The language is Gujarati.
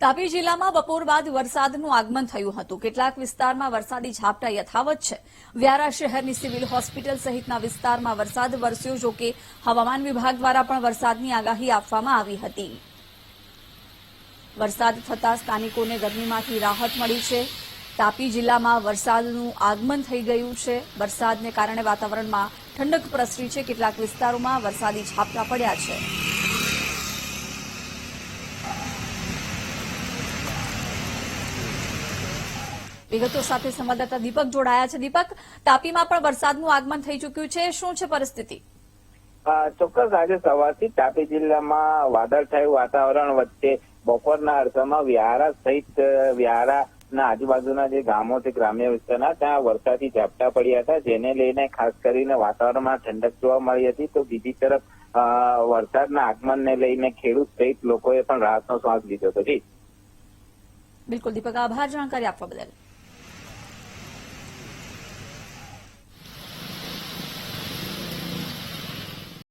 તાપી જિલ્લામાં બપોર બાદ વરસાદનું આગમન થયું હતું. કેટલાક વિસ્તારમાં વરસાદી ઝાપટા યથાવત છે. વ્યારા શહેરની સિવિલ હોસ્પિટલ સહિતના વિસ્તારમાં વરસાદ વરસ્યો, જો કે હવામાન વિભાગ દ્વારા પણ વરસાદની આગાહી આપવામાં આવી હતી. વરસાદ થતાં સ્થાનિકોને ગરમીમાંથી રાહત મળી છે. તાપી જિલ્લામાં વરસાદનું આગમન થઈ ગયું છે. વરસાદને કારણે વાતાવરણમાં ઠંડક પ્રસરી છે. કેટલાક વિસ્તારોમાં વરસાદી ઝાપટા પડ્યા છે. વિગતો સાથે સંવાદદાતા દીપક જોડાયા છે. દીપક તાપીમાં પણ વરસાદનું આગમન થઈ ચૂક્યું છે. શું છે પરિસ્થિતિ? ચોક્કસ આજે સવારથી તાપી જિલ્લામાં વાદળછાયું વાતાવરણ વચ્ચે બપોરના અરસામાં વ્યારા સહિત વ્યારા ના આજુબાજુના જે ગામો છે ગ્રામ્ય વિસ્તારના ત્યાં વરસાદી ઝાપટા પડ્યા હતા. જેને લઈને ખાસ કરીને વાતાવરણમાં ઠંડક જોવા મળી હતી. તો બીજી તરફ વરસાદના આગમનને લઈને ખેડૂત સહિત લોકોએ પણ રાહતનો શ્વાસ લીધો હતો. જી. બિલકુલ દીપક. આભાર. જાણકારી આપવા બદલ.